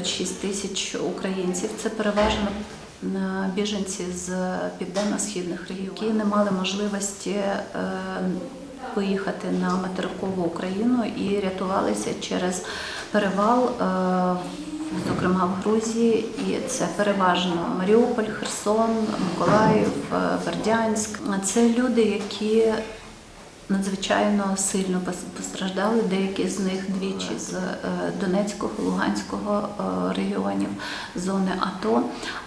е, 25-26 тисяч українців. Це переважно біженці з південно-східних регіонів, які не мали можливості е, поїхати на материкову Україну і рятувалися через перевал. е, Зокрема, в Грузії, і це переважно Маріуполь, Херсон, Миколаїв, е, Бердянськ. Це люди, які надзвичайно сильно пос- постраждали. Деякі з них двічі з е, Донецького, Луганського е, регіонів зони АТО.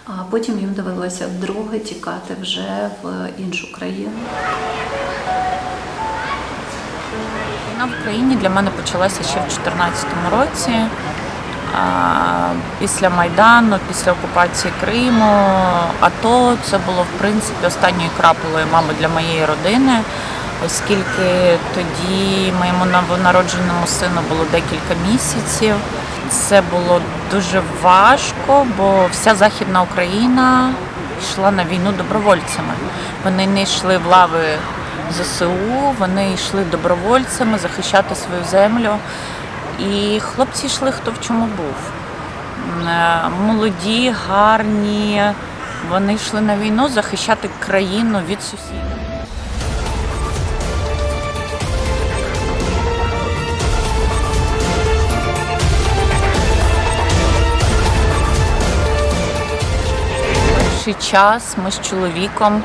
А потім їм довелося вдруге тікати вже в іншу країну. Війна в Україні для мене почалася ще в 2014 році. Після Майдану, після окупації Криму, АТО це було в принципі останньою крапелою, мабуть, для моєї родини, оскільки тоді моєму новонародженому сину було декілька місяців. Це було дуже важко, бо вся Західна Україна йшла на війну добровольцями. Вони не йшли в лави ЗСУ, вони йшли добровольцями захищати свою землю. І хлопці йшли хто в чому був. Е, Молоді, гарні. Вони йшли на війну захищати країну від сусідів. Перший час ми з чоловіком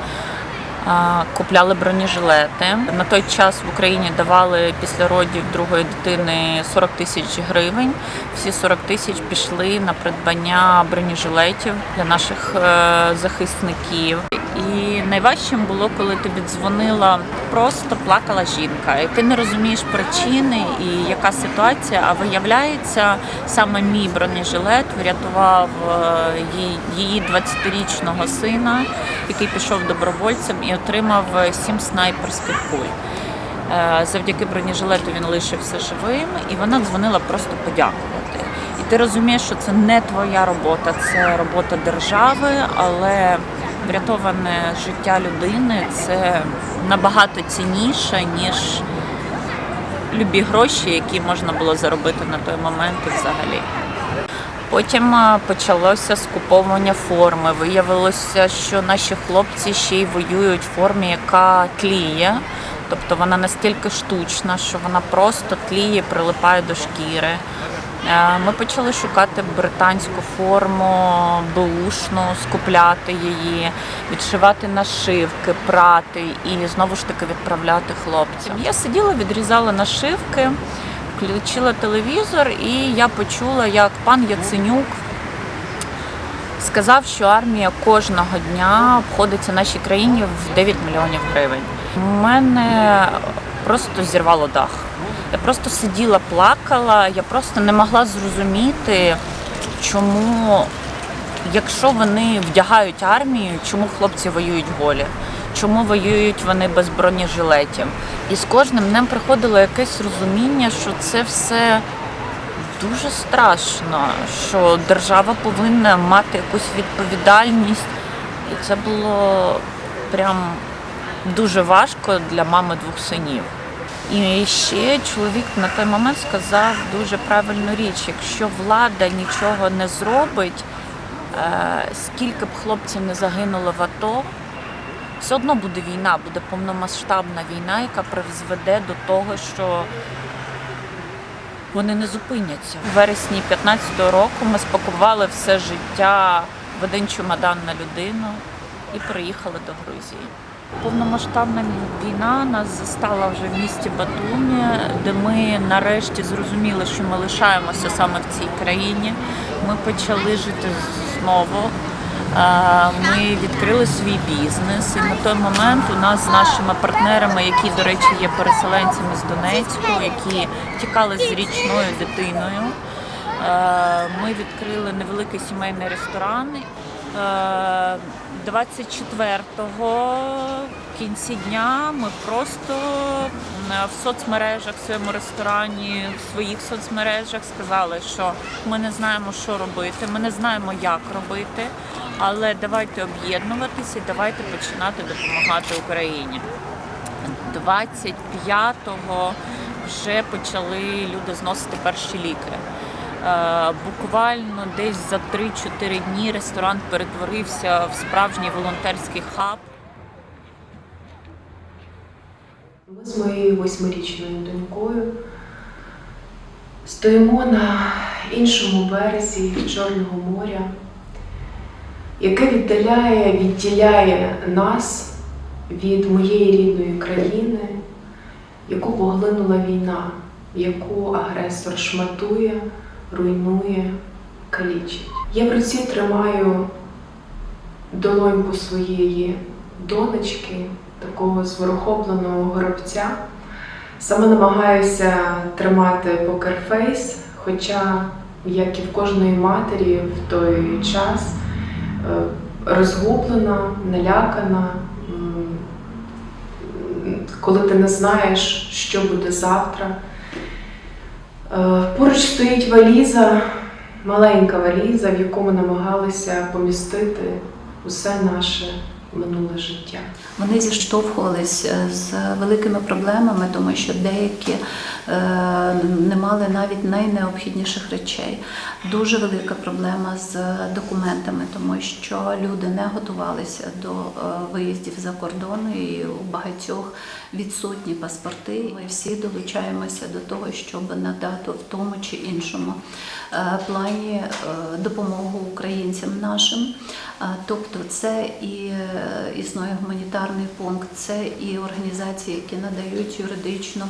купляли бронежилети. На той час в Україні давали після родів другої дитини 40 тисяч гривень. Всі 40 тисяч пішли на придбання бронежилетів для наших е, захисників. І найважчим було, коли тобі дзвонила, просто плакала жінка, і ти не розумієш причини і яка ситуація. А виявляється, саме мій бронежилет врятував е, її- її 20-річного сина, який пішов добровольцем і отримав 7 снайперських куль. Е, Завдяки бронежилету він лишився живим, і вона дзвонила просто подякувати. І ти розумієш, що це не твоя робота, це робота держави, але врятоване життя людини це набагато цінніше, ніж любі гроші, які можна було заробити на той момент взагалі. Потім е, почалося скуповування форми. Виявилося, що наші хлопці ще й воюють в формі, яка тліє. Тобто вона настільки штучна, що вона просто тліє, прилипає до шкіри. Е, Ми почали шукати британську форму, беушну, скупляти її, відшивати нашивки, прати і знову ж таки відправляти хлопцям. Я сиділа, відрізала нашивки, включила телевізор, і я почула, як пан Яценюк сказав, що армія кожного дня обходиться нашій країні в 9 мільйонів гривень. У мене просто зірвало дах. Я просто сиділа, плакала, я просто не могла зрозуміти, чому, якщо вони вдягають армію, чому хлопці воюють голі, чому воюють вони без бронежилетів. І з кожним днем приходило якесь розуміння, що це все дуже страшно, що держава повинна мати якусь відповідальність. І це було прям дуже важко для мами двох синів. І ще чоловік на той момент сказав дуже правильну річ: якщо влада нічого не зробить, е, скільки б хлопців не загинуло в АТО, все одно буде війна, буде повномасштабна війна, яка призведе до того, що вони не зупиняться. У вересні 15-го року ми спакували все життя в один чемодан на людину і приїхали до Грузії. Повномасштабна війна нас застала вже в місті Батумі, де ми нарешті зрозуміли, що ми лишаємося саме в цій країні. Ми почали жити знову. Е, Ми відкрили свій бізнес, і на той момент у нас з нашими партнерами, які, до речі, є переселенцями з Донецьку, які тікали з річною дитиною. е, Ми відкрили невеликий сімейний ресторан. Е, 24-го в кінці дня ми просто в соцмережах в своєму ресторані, в своїх соцмережах сказали, що ми не знаємо, що робити, ми не знаємо, як робити, але давайте об'єднуватися і давайте починати допомагати Україні. 25-го вже почали люди зносити перші ліки. Е, Буквально десь за 3-4 дні ресторан перетворився в справжній волонтерський хаб. Ми з моєю восьмирічною донькою стоїмо на іншому березі Чорного моря, яке віддаляє, відділяє нас від моєї рідної країни, яку поглинула війна, яку агресор шматує, руйнує, калічить. Я в руці тримаю долоньку своєї донечки, такого зворохопленого горобця. Саме намагаюся тримати покерфейс, хоча, як і в кожної матері, в той час е, розгублена, налякана, коли ти не знаєш, що буде завтра. Е, Поруч стоїть валіза, маленька валіза, в якому намагалися помістити усе наше минуле життя. Вони зіштовхувалися з великими проблемами, тому що деякі е, не мали навіть найнеобхідніших речей. Дуже велика проблема з документами, тому що люди не готувалися до е, виїздів за кордон, і у багатьох відсутні паспорти. Ми всі долучаємося до того, щоб надати в тому чи іншому е, плані е, допомогу українцям нашим. Тобто це і е, існує гуманітарний пункт, це і організації, які надають юридичну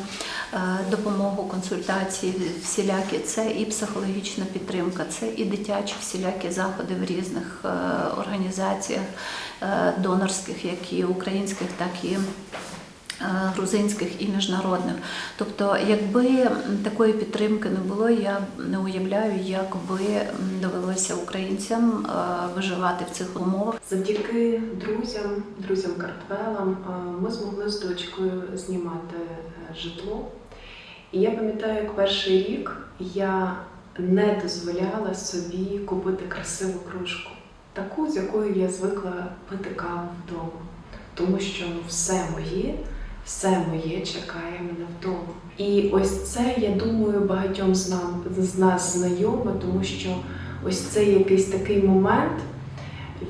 е, допомогу, консультації всілякі, це і психологічна підтримка, це і дитячі всілякі заходи в різних е, організаціях е, донорських, як і українських, так і е, грузинських і міжнародних. Тобто, якби такої підтримки не було, я не уявляю, як би довелося українцям е, виживати в цих умовах. Завдяки друзям, друзям картвелам, е, ми змогли з дочкою знімати е, житло. І я пам'ятаю, як перший рік я не дозволяла собі купити красиву кружку, таку, з якою я звикла пити каву вдома. Тому що ну, все моє, все моє чекає мене вдома. І ось це, я думаю, багатьом з, нам, з нас знайоме, тому що ось цей якийсь такий момент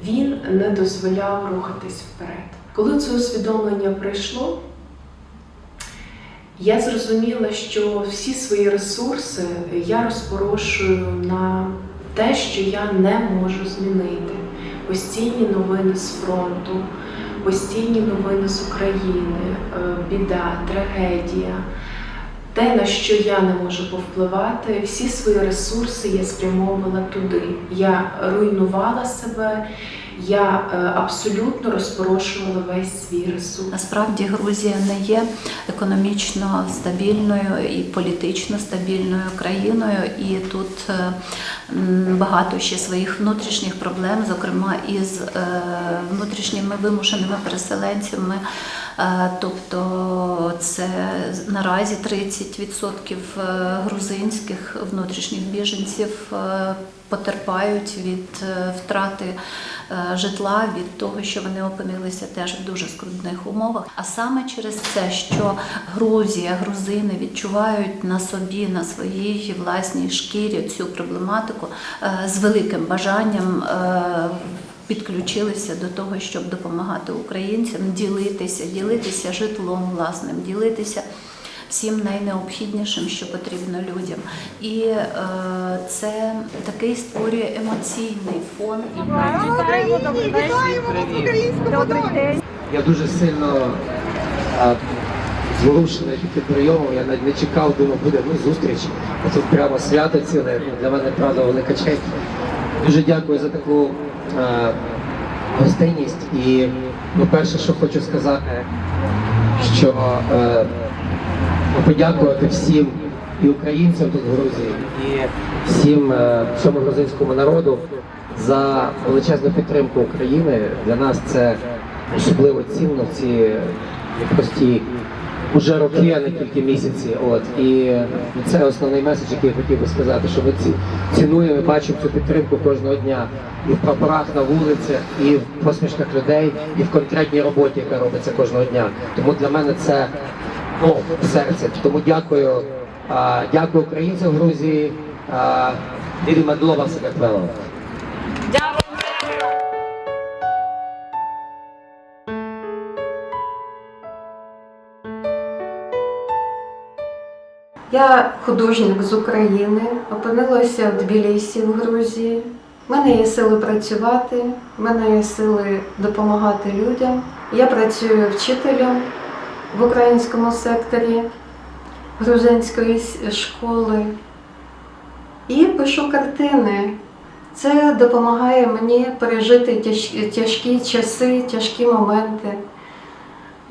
він не дозволяв рухатись вперед. Коли це усвідомлення прийшло, я зрозуміла, що всі свої ресурси я розпорошую на те, що я не можу змінити. Постійні новини з фронту, постійні новини з України, е, біда, трагедія. Те, на що я не можу повпливати, всі свої ресурси я спрямовувала туди. Я руйнувала себе, я е, абсолютно розпорошувала весь свій ресурс. Насправді Грузія не є економічно стабільною і політично стабільною країною, і тут е, багато ще своїх внутрішніх проблем, зокрема із е, внутрішніми вимушеними переселенцями. Тобто це наразі 30% е, грузинських внутрішніх біженців потерпають від втрати житла, від того, що вони опинилися теж в дуже скрутних умовах. А саме через це, що Грузія, грузини відчувають на собі, на своїй власній шкірі цю проблематику е, з великим бажанням. е, Підключилися до того, щоб допомагати українцям, ділитися, ділитися житлом власним, ділитися всім найнеобхіднішим, що потрібно людям. І е, це такий створює емоційний фон. Я дуже сильно зворушений під прийомом. Я навіть не чекав, думав, буде ну, зустріч. Тут прямо свято ціле. Для мене правда велика честь. Дуже дякую за таку а, гостинність. І ну, перше, що хочу сказати, що е, подякувати всім і українцям тут в Грузії, і всім е, всьому грузинському народу за величезну підтримку України. Для нас це особливо цінно в ці непрості уже роки, а не тільки місяці. От і це основний меседж, який я хотів би сказати, що ми ці цінуємо, і бачимо цю підтримку кожного дня і в прапорах на вулицях, і в посмішках людей, і в конкретній роботі, яка робиться кожного дня. Тому для мене це ну, в серці. Тому дякую, а, дякую українцям Грузії. Діду Медлова Сакатвелова. Я художник з України, опинилася в Тбілісі в Грузії. У мене є сили працювати, в мене є сили допомагати людям. Я працюю вчителем в українському секторі грузинської школи і пишу картини. Це допомагає мені пережити тяжкі часи, тяжкі моменти.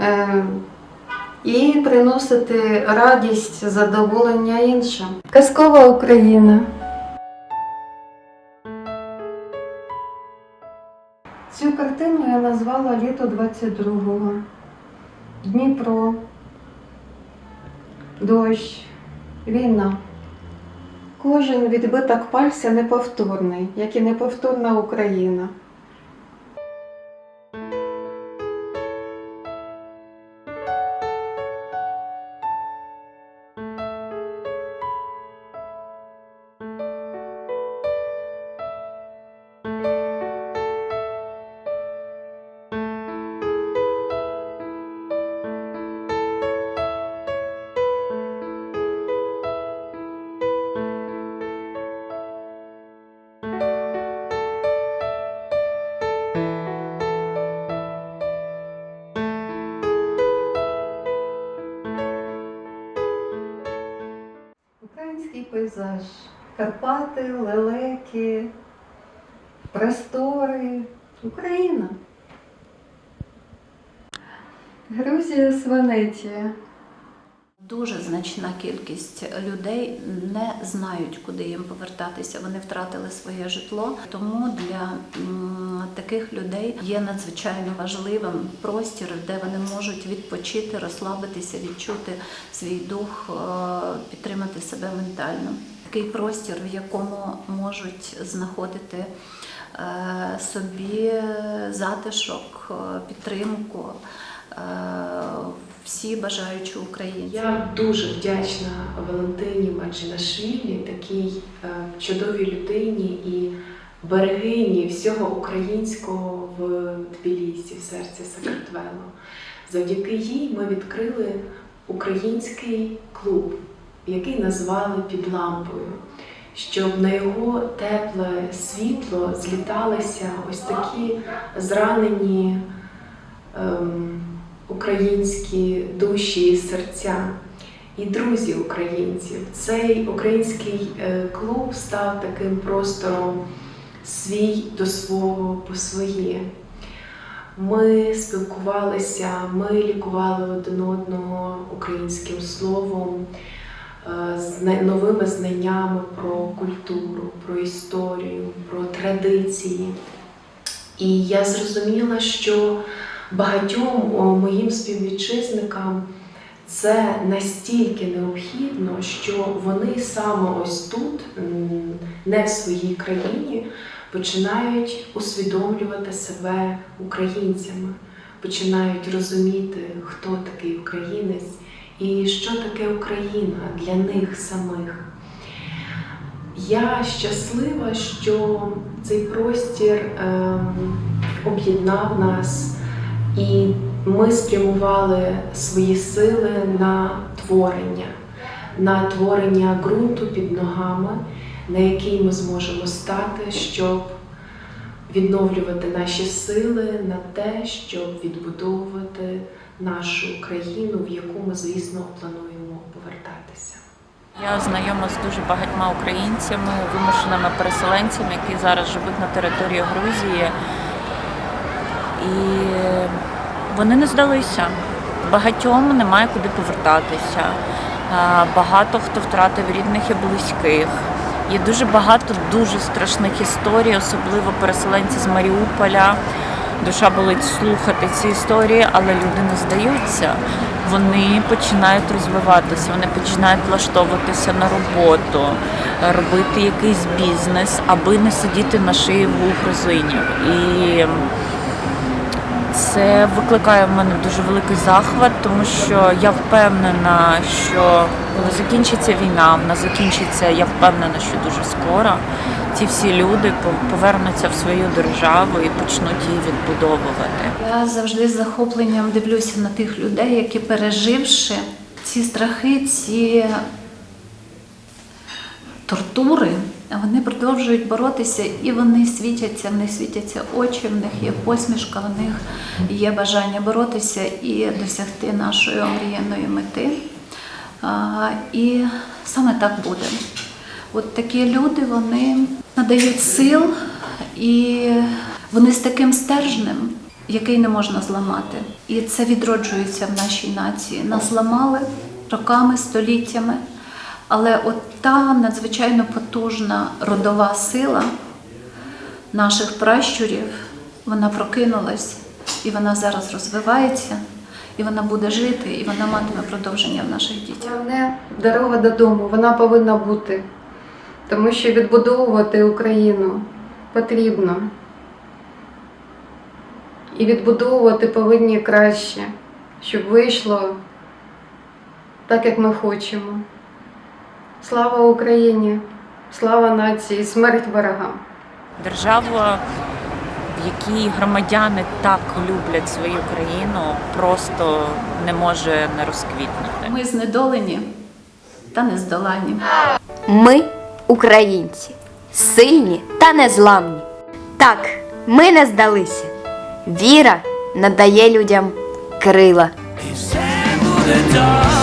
Е, і приносити радість, задоволення іншим. Казкова Україна. Цю картину я назвала Літо 22-го. Дніпро, дощ, війна. Кожен відбиток пальця неповторний, як і неповторна Україна. Пейзаж. Карпати, лелеки, простори. Україна. Грузія, Сванетія. Дуже значна кількість людей не знають, куди їм повертатися. Вони втратили своє житло. Тому для таких людей є надзвичайно важливим простір, де вони можуть відпочити, розслабитися, відчути свій дух, е, підтримати себе ментально. Такий простір, в якому можуть знаходити е, собі затишок, е, підтримку. Всі бажаючі українці. Я дуже вдячна Валентині Маджинашвілі, такій чудовій людині і берегині всього українського в Тбілісі, в серці Сакартвело. Завдяки їй ми відкрили український клуб, який назвали під лампою, щоб на його тепле світло зліталися ось такі зранені. Ем, українські душі і серця і друзі українців. Цей український е, клуб став таким простором свій до свого по своє. Ми спілкувалися, ми лікували один одного українським словом, е, зна- новими знаннями про культуру, про історію, про традиції. І я зрозуміла, що багатьом моїм співвітчизникам це настільки необхідно, що вони саме ось тут, не в своїй країні, починають усвідомлювати себе українцями, починають розуміти, хто такий українець і що таке Україна для них самих. Я щаслива, що цей простір ем, об'єднав нас, і ми спрямували свої сили на творення, на творення ґрунту під ногами, на який ми зможемо стати, щоб відновлювати наші сили на те, щоб відбудовувати нашу країну, в яку ми, звісно, плануємо повертатися. Я знайома з дуже багатьма українцями, вимушеними переселенцями, які зараз живуть на території Грузії. І вони не здалися. Багатьом немає куди повертатися. Багато хто втратив рідних і близьких. Є дуже багато дуже страшних історій, особливо переселенці з Маріуполя. Душа болить слухати ці історії, але люди не здаються. Вони починають розвиватися, вони починають влаштовуватися на роботу, робити якийсь бізнес, аби не сидіти на шиї в грузинів. І це викликає в мене дуже великий захват, тому що я впевнена, що Коли закінчиться війна, вона закінчиться, я впевнена, що дуже скоро. Ці всі люди повернуться в свою державу і почнуть її відбудовувати. Я завжди з захопленням дивлюся на тих людей, які переживши ці страхи, ці тортури, вони продовжують боротися і вони світяться, в них світяться очі, в них є посмішка, в них є бажання боротися і досягти нашої омріяної мети. І саме так буде. От такі люди вони надають сил і вони з таким стержнем, який не можна зламати. І це відроджується в нашій нації. Нас зламали роками, століттями. Але от та надзвичайно потужна родова сила наших пращурів, вона прокинулась і вона зараз розвивається, і вона буде жити, і вона матиме продовження в наших дітях. Головне дорога додому, вона повинна бути. Тому що відбудовувати Україну потрібно. І відбудовувати повинні краще, щоб вийшло так, як ми хочемо. Слава Україні! Слава нації, смерть ворогам! Держава, якій громадяни так люблять свою країну, просто не може не розквітнути. Ми знедолені та нездоланні. Ми українці, сильні та незламні. Так, ми не здалися. Віра надає людям крила. І все буде добре.